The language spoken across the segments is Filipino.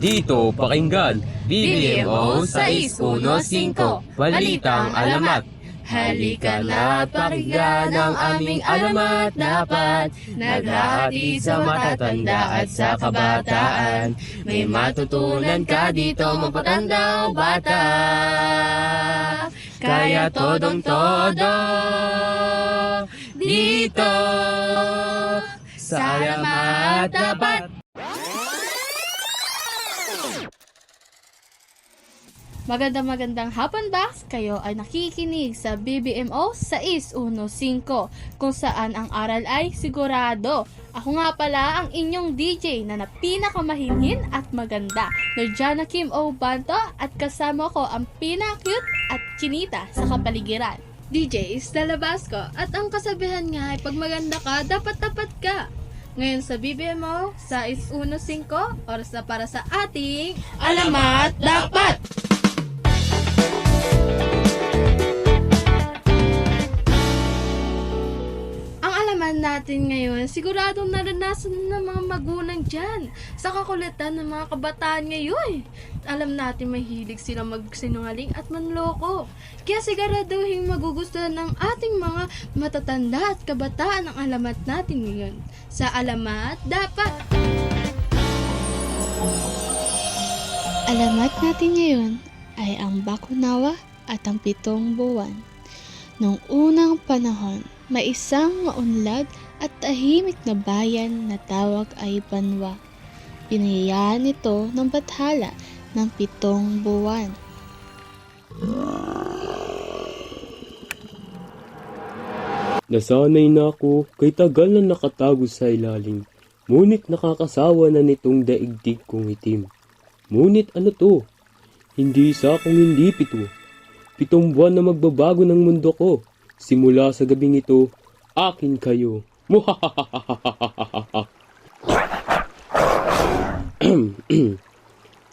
Dito pakinggan, BBMO 615, Balitang Alamat. Halika na pakinggan ang aming alamat. Dapat Naghahati sa matatanda at sa kabataan. May matutunan ka dito mapatanda o bata. Kaya todong todo Dito. Sa alamat dapat Magandang magandang hapon ba? Kayo ay nakikinig sa BBMO 615 kung saan ang aral ay sigurado. Ako nga pala ang inyong DJ na napinakamahinhin at maganda, Norjana Kim O. Banto at kasama ko ang pinaka-cute at chinita sa kapaligiran. DJ is lalabas ko at ang kasabihan nga ay pag maganda ka, dapat tapat ka. Ngayon sa BBMO, sa 615, oras na para sa ating Alamat Dapat! Natin ngayon, siguradong naranasan ng mga magulang dyan sa kakulitan ng mga kabataan ngayon. Alam natin mahilig sila magsinungaling at manloko. Kaya siguraduhin magugustuhan ng ating mga matatanda at kabataan ang alamat natin ngayon. Sa alamat, dapat! Alamat natin ngayon ay ang Bakunawa at ang Pitong Buwan. Noong unang panahon, may isang maunlad at tahimik na bayan na tawag ay Banwa. Pinayayaan ito ng bathala ng pitong buwan. Nasanay na ako kay tagal na nakatago sa ilalim. Ngunit nakakasawa na nitong daigdig kong itim. Ngunit ano to? Hindi isa kung hindi pito. Pitong buwan na magbabago ng mundo ko. Simula sa gabing ito, akin kayo.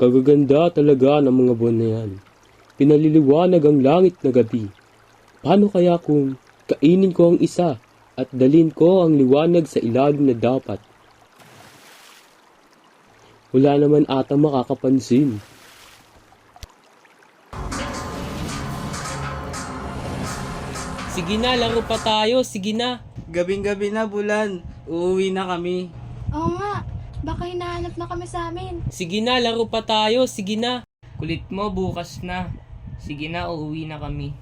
Kagaganda talaga ng mga buwan na yan. Pinaliliwanag ang langit na gabi. Paano kaya kung kainin ko ang isa at dalin ko ang liwanag sa ilalim na dapat? Wala naman ata makakapansin. Sige na, laro pa tayo. Sige na. Gabing-gabi na bulan, uuwi na kami. Oo nga, baka hinahanap na kami sa amin. Sige na, laro pa tayo. Sige na. Kulit mo, bukas na. Sige na, uuwi na kami.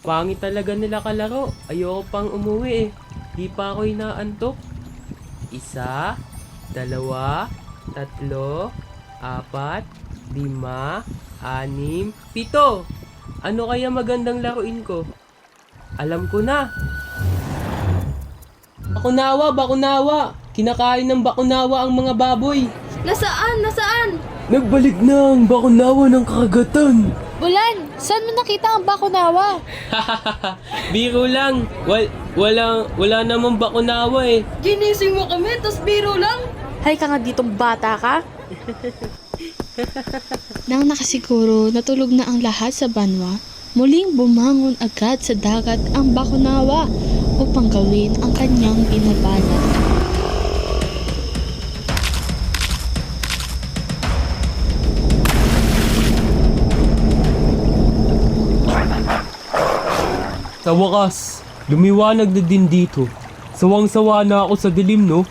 Pangit talaga nila kalaro. Ayoko pang umuwi eh. Di pa ako inaantok. Isa, dalawa, tatlo, apat, lima, anim, pito. Ano kaya magandang laruin ko? Alam ko na. Bakunawa, bakunawa. Kinakain ng bakunawa ang mga baboy. Nasaan? Nasaan? Nagbalik na ang bakunawa ng karagatan. Bulan, saan mo nakita ang Bakunawa? Biro lang. Wal, wala, wala namang bakunawa eh. Ginising mo kami, tas biro lang. Hay ka nga ditong bata ka. Nang nakasiguro natulog na ang lahat sa banwa, muling bumangon agad sa dagat ang Bakunawa upang gawin ang kanyang binabalak. Sa wakas, lumiwanag na din dito. Sawang-sawa na ako sa dilim, no?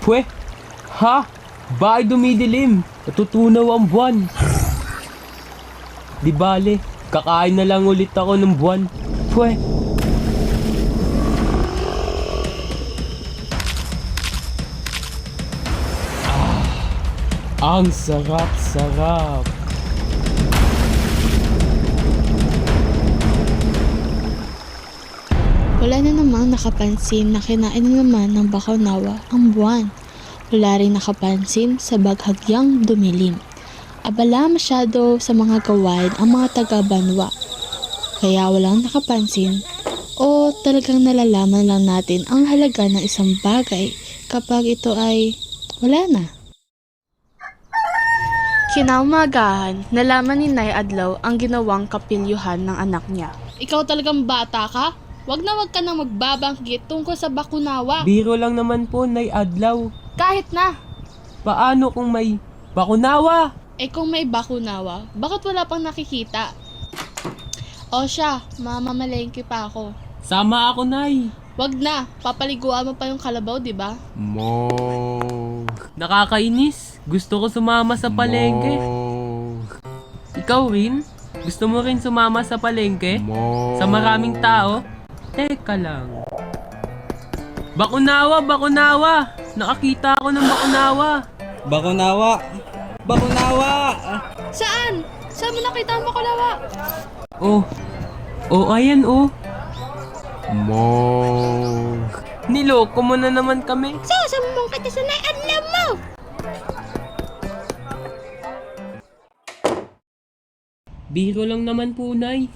Pwe, ha? Bakit dumidilim? Natutunaw ang buwan. Di bale, kakain na lang ulit ako ng buwan. Pwe. Ah, ang sarap-sarap. Wala na namang nakapansin na kinain na naman ng Bakunawa ang buwan. Wala rin nakapansin sa baghagyang dumilim. Abala masyado sa mga gawain ang mga taga-banwa. Kaya walang nakapansin o talagang nalalaman lang natin ang halaga ng isang bagay kapag ito ay wala na. Kinaumagahan, nalaman ni Nay Adlaw ang ginawang kapilyuhan ng anak niya. Ikaw talagang bata ka? wag na wag ka nang magbabanggit tungkol sa bakunawa. Biro lang naman po, Nay Adlaw. Kahit na. Paano kung may bakunawa? Eh kung may bakunawa, bakit wala pang nakikita? O siya, mamamalengke pa ako. Sama ako, Nay. Wag na, papaliguan mo pa yung kalabaw, di ba? Mo. Nakakainis. Gusto ko sumama sa palengke. Ikaw rin? Gusto mo rin sumama sa palengke? Sa maraming tao? Teka lang. Bakunawa, bakunawa! Nakakita ako ng bakunawa. Bakunawa! Bakunawa! Saan? Saan mo nakita ang bakulawa? Oh. Oh, ayan oh. Mo. Niloko mo na naman kami. Sasambong kita sa naiadlam mo! Biro lang naman po, Nay.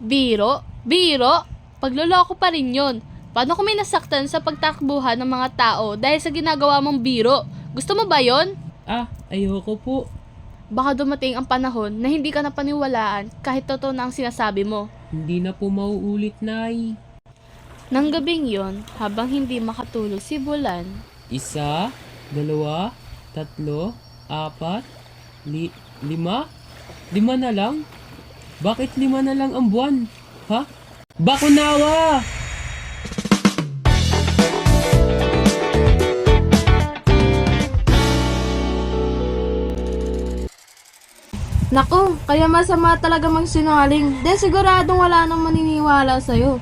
Biro? Biro? Pagloloko pa rin yun. Paano kung may nasaktan sa pagtakbuhan ng mga tao dahil sa ginagawa mong biro? Gusto mo ba yon? Ah, ayoko po. Baka dumating ang panahon na hindi ka napaniwalaan kahit totoo na ang sinasabi mo. Hindi na po mauulit, Nay. Nang gabing yon, habang hindi makatulog si Bulan, Isa, dalawa, tatlo, apat, li, lima? Lima na lang? Bakit lima na lang ang buwan? Ha? Bakunawa! Naku, kaya masama talaga magsinungaling. Dahil siguradong wala nang maniniwala sa'yo.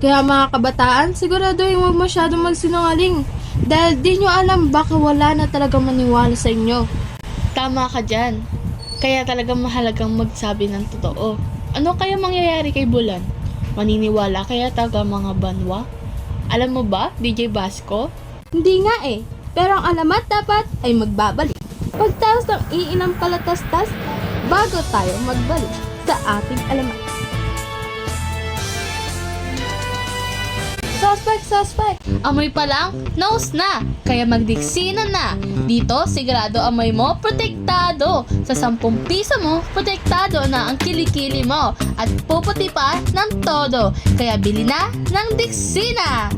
Kaya mga kabataan, siguraduhin huwag masyadong magsinungaling. Dahil di nyo alam baka wala na talaga maniwala sa inyo. tama ka dyan. Kaya talagang mahalagang magsabi ng totoo. Ano kaya mangyayari kay Bulan? Maniniwala kaya taga mga banwa? Alam mo ba, DJ Basco? Hindi nga eh. Pero ang alamat dapat ay magbabalik. Pagtaos ng iilang palatastas bago tayo magbalik sa ating alamat. Suspect, suspect! Amoy pa lang, nose na. Kaya magdiksina na. Dito, sigurado amoy mo, protektado. Sa 10 piso mo, protektado na ang kilikili mo. At puputi pa ng todo. Kaya bili na ng diksina.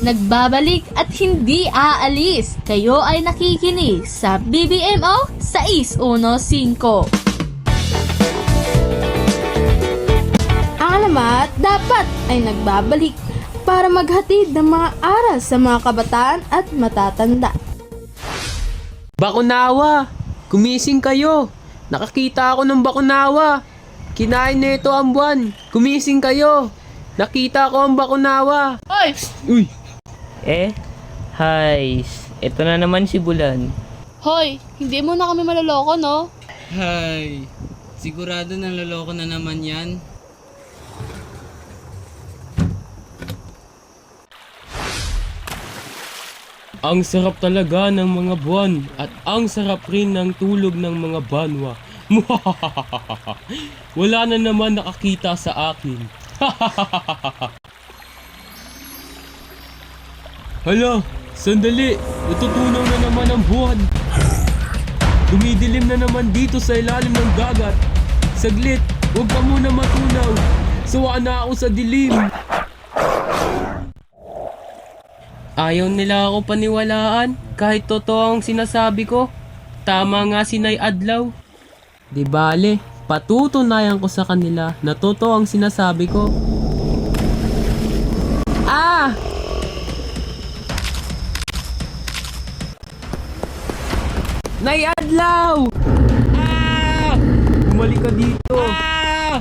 Nagbabalik at hindi aalis. Kayo ay nakikinig sa BBMO 615. Ang alamat dapat ay nagbabalik para maghatid ng mga aral sa mga kabataan at matatanda. Bakunawa! Kumising kayo! Nakakita ako ng bakunawa! Kinain nito ang buwan! Kumising kayo! Nakita ko ang bakunawa! Oy! Uy! Eh, hi. Ito na naman si Bulan. Hoy, hindi mo na kami maloloko, no? Hay! Sigurado nang loloko na naman yan. Ang sarap talaga ng mga buwan at ang sarap rin ng tulog ng mga banwa. Wala na naman nakakita sa akin. Hala, sandali. Natutunaw na naman ang buwan. Dumidilim na naman dito sa ilalim ng dagat. Saglit, huwag ka muna matunaw. Sawa na ako sa dilim. Ayaw nila ako paniwalaan kahit totoo ang sinasabi ko. Tama nga si Nay Adlaw. Di bale, patutunayan ko sa kanila na totoo ang sinasabi ko. Ah! Nay Adlaw! Ah! Bumalik ka dito. Ah!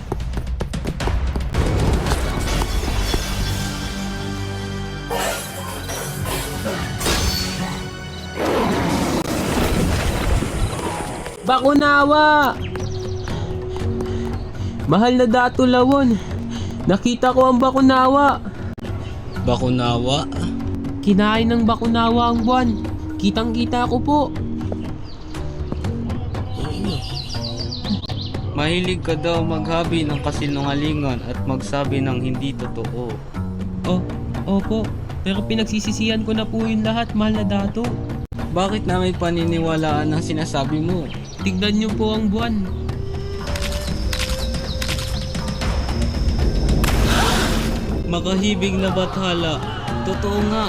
Bakunawa! Mahal na dato lawon. Nakita ko ang bakunawa. Bakunawa? Kinain ng bakunawa ang buwan. Kitang kita ko po. Mahilig ka daw maghabi ng kasinungalingan at magsabi ng hindi totoo. Oh, opo. Pero pinagsisisihan ko na po yung lahat, mahal na dato. Bakit namin paniniwalaan ang sinasabi mo? Tignan niyo po ang buwan. Makahibig na bathala. Totoo nga.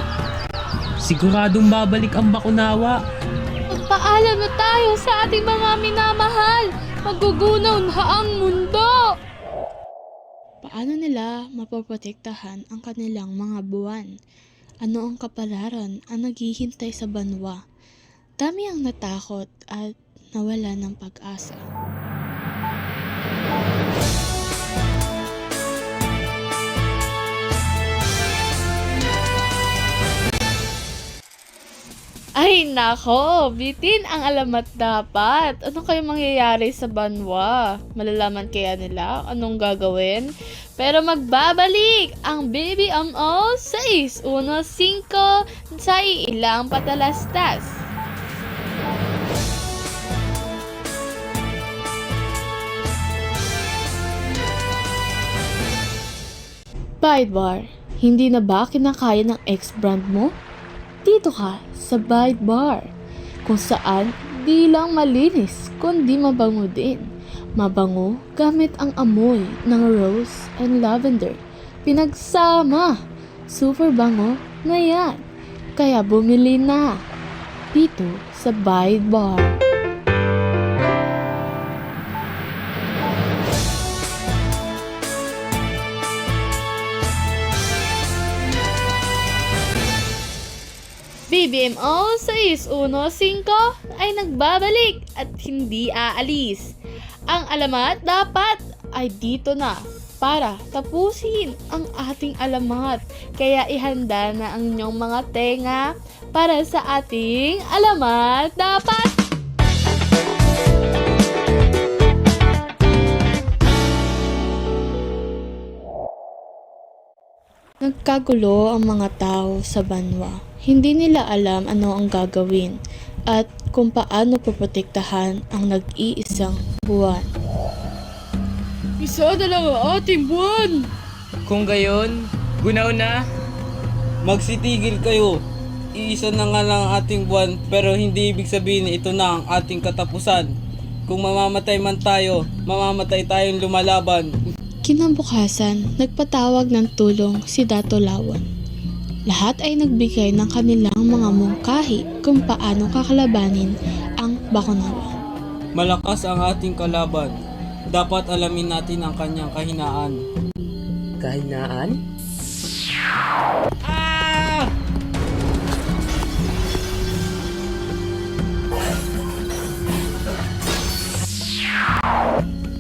Siguradong babalik ang bakunawa. Magpaalam na tayo sa ating mga minamahal. Magugunaw na ang mundo. Paano nila mapoprotektahan ang kanilang mga buwan? Ano ang kapalaran ang naghihintay sa banwa? Dami ang natakot at nawala ng pag-asa. Ay, nako! Bitin ang alamat dapat. Ano kaya mangyayari sa banwa? Malalaman kaya nila anong gagawin? Pero magbabalik ang Baby MO 615 sa ilang patalastas. Bar, hindi na ba kinakaya ng ex-brand mo? Dito ka sa Bite Bar, kung saan di lang malinis kundi mabango din. Mabango gamit ang amoy ng rose and lavender. Pinagsama, super bango na yan. Kaya bumili na dito sa Bite Bar. BBMO 615 ay nagbabalik at hindi aalis. Ang alamat dapat ay dito na para tapusin ang ating alamat. Kaya ihanda na ang inyong mga tenga para sa ating alamat dapat. Nagkagulo ang mga tao sa banwa. Hindi nila alam ano ang gagawin at kung paano poprotektahan ang nag-iisang buwan. Isa na lang ang ating buwan! Kung gayon, gunaw na. Magsitigil kayo. Iisa na nga lang ang ating buwan pero hindi ibig sabihin ito na ang ating katapusan. Kung mamamatay man tayo, mamamatay tayong lumalaban. Kinabukasan, nagpatawag ng tulong si Dato Lawan. Lahat ay nagbigay ng kanilang mga mungkahi kung paano kakalabanin ang Bakunawa. Malakas ang ating kalaban. Dapat alamin natin ang kanyang kahinaan. Kahinaan?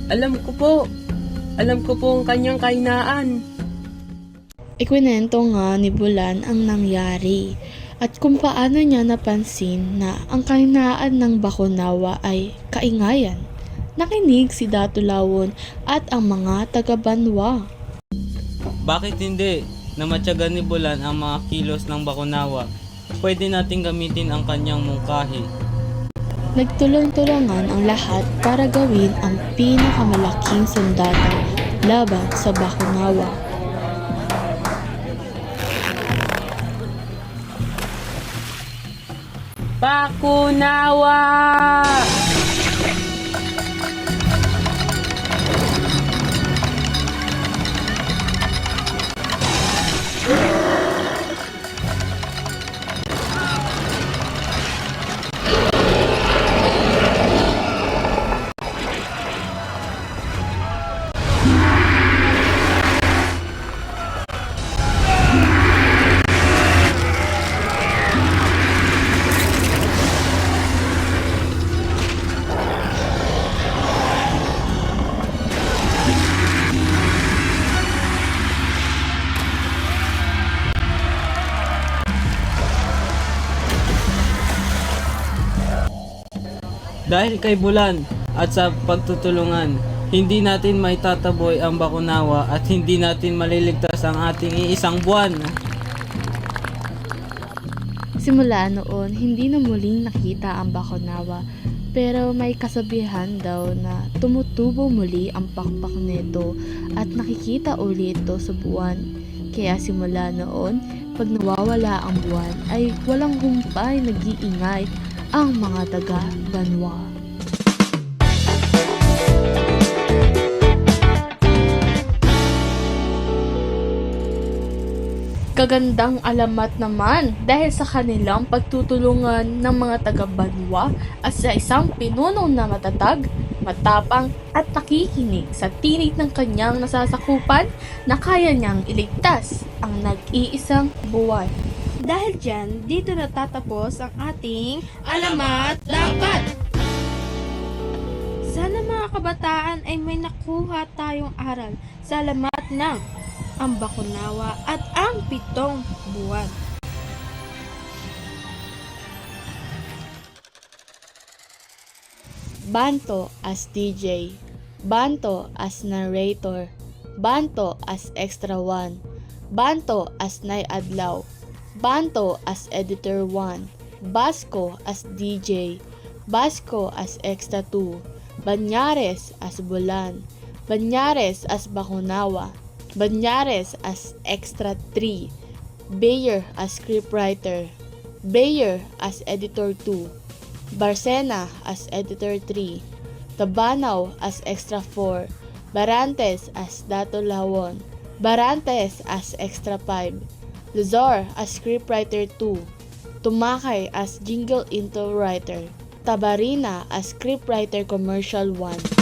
Alam ko po. Alam ko po ang kanyang kahinaan. Ikwinento nga ni Bulan ang nangyari at kung paano niya napansin na ang kahinaan ng Bakunawa ay kaingayan. Nakinig si Dato Lawon at ang mga taga-Banwa. Bakit hindi? Na matyagan ni Bulan ang mga kilos ng Bakunawa. Pwede nating gamitin ang kanyang mungkahi. Nagtulong-tulungan ang lahat para gawin ang pinakamalaking sandata laban sa Bakunawa. Bakunawa! Dahil kay Bulan at sa pagtutulungan, hindi natin may tataboy ang Bakunawa at hindi natin maliligtas ang ating iisang buwan. Simula noon, hindi na muling nakita ang Bakunawa pero may kasabihan daw na tumutubo muli ang pakpak nito at nakikita ulit ito sa buwan. Kaya simula noon, kapag nawawala ang buwan ay walang humpay nag-iingay ang mga taga Kagandang alamat naman dahil sa kanilang pagtutulungan ng mga taga-Banwa at sa isang pinuno na matatag, matapang at nakikinig sa tinig ng kanyang nasasakupan na kaya niyang iligtas ang nag-iisang buwan. Dahil dyan, dito natatapos ang ating Alamat Dapat! Kabataan ay may nakuha tayong aral sa alamat ng ang bakunawa at ang pitong buwan. Banto as DJ, Banto as narrator, Banto as extra one, Banto as Nay Adlaw, Banto as editor 1, Basco as DJ, Basco as extra 2, Banyares as Bulan, Banyares as Bakunawa, Banyares as extra 3, Bayer as scriptwriter, Bayer as editor 2, Barcena as editor 3, Tabanaw as extra 4, Barantes as Dato Lawon, Barantes as extra 5, Luzor as scriptwriter 2, Tumakay as jingle intro writer, Tabarina as scriptwriter commercial 1.